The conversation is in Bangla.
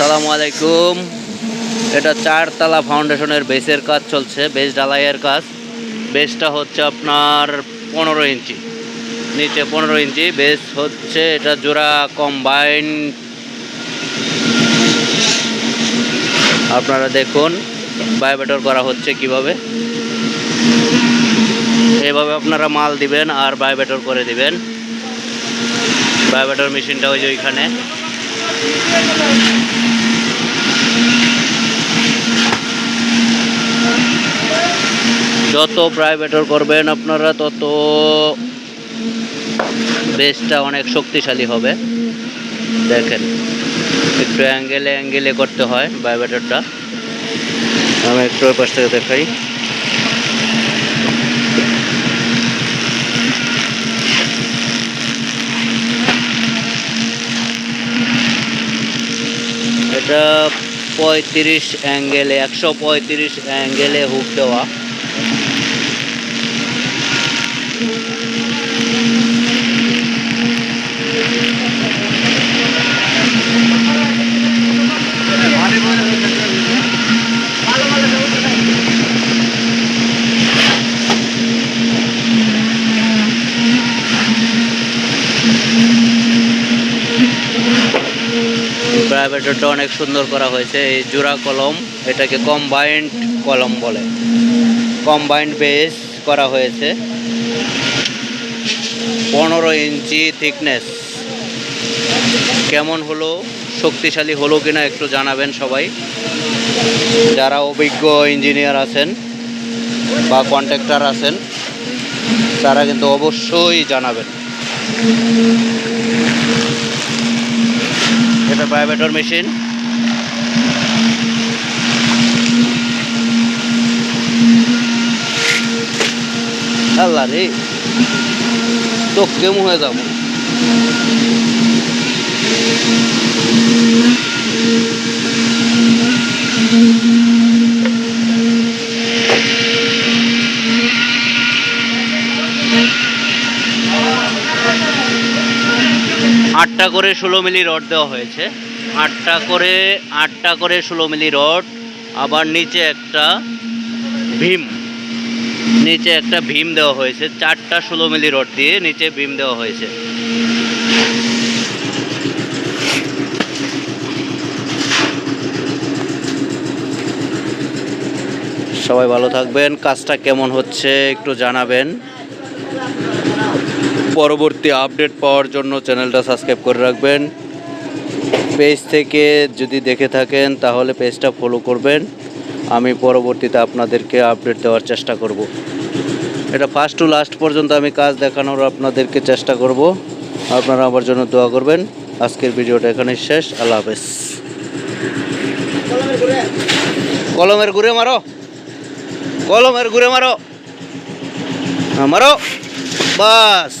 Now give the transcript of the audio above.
আসসালামু আলাইকুম এটা চারতলা ফাউন্ডেশনের বেসের কাজ চলছে, বেস ঢালাইয়ের কাজ। বেসটা হচ্ছে আপনার পনেরো ইঞ্চি। নিচে পনেরো ইঞ্চি, বেস হচ্ছে এটা জোড়া কম্বাইন। আপনারা দেখুন বায়োবেটর করা হচ্ছে কীভাবে। এভাবে আপনারা মাল দিবেন আর বায়োবেটর করে দিবেন। বায়োবেটর মেশিনটা ওই যে ওইখানে। যত প্রাইভেটর করবেন আপনারা, তত বেসটা অনেক শক্তিশালী হবে। দেখেন, একটু অ্যাঙ্গেলে অ্যাঙ্গেলে করতে হয় প্রাইভেটরটা আমি একটু পাশ থেকে দেখাই। এটা পঁয়ত্রিশ অ্যাঙ্গেলে একশো পঁয়ত্রিশ অ্যাঙ্গেলে হুক দেওয়া। প্রাইভেটরটা অনেক সুন্দর করা হয়েছে, এই জোড়া কলম, এটাকে কম্বাইন্ড কলম বলে। কম্বাইন্ড বেস করা হয়েছে। পনেরো ইঞ্চি থিকনেস কেমন হলো? শক্তিশালী হলো কিনা একটু জানাবেন সবাই। যারা অভিজ্ঞ ইঞ্জিনিয়ার আছেন বা কন্ট্রাক্টর আছেন, তারা কিন্তু অবশ্যই জানাবেন। প্রাইভেটর মেশিন আল্লাহ রে তো কেমন হয়ে যাব? আটটা করে ষোলো মিলি রড দেওয়া হয়েছে। আটটা করে আটটা করে ষোলো মিলি রড, আবার নিচে একটা ভীম। নিচে একটা ভীম দেওয়া হয়েছে, চারটা ষোলো মিলি রড দিয়ে নিচে ভীম দেওয়া হয়েছে। সবাই ভালো থাকবেন, কাজটা কেমন হচ্ছে একটু জানাবেন। পরবর্তী আপডেট পাওয়ার জন্য চ্যানেলটা সাবস্ক্রাইব করে রাখবেন। পেজ থেকে যদি দেখে থাকেন তাহলে পেজটা ফলো করবেন। আমি পরবর্তীতে আপনাদেরকে আপডেট দেওয়ার চেষ্টা করব। এটা ফার্স্ট টু লাস্ট পর্যন্ত আমি কাজ দেখানোর আপনাদেরকে চেষ্টা করব। আপনারা আমার জন্য দোয়া করবেন। আজকের ভিডিওটা এখানে শেষ। আল্লাহ হাফেজ। কলমের ঘুরে। মারো। কলমের ঘুরে মারো। হ্যাঁ, মারো। বাস।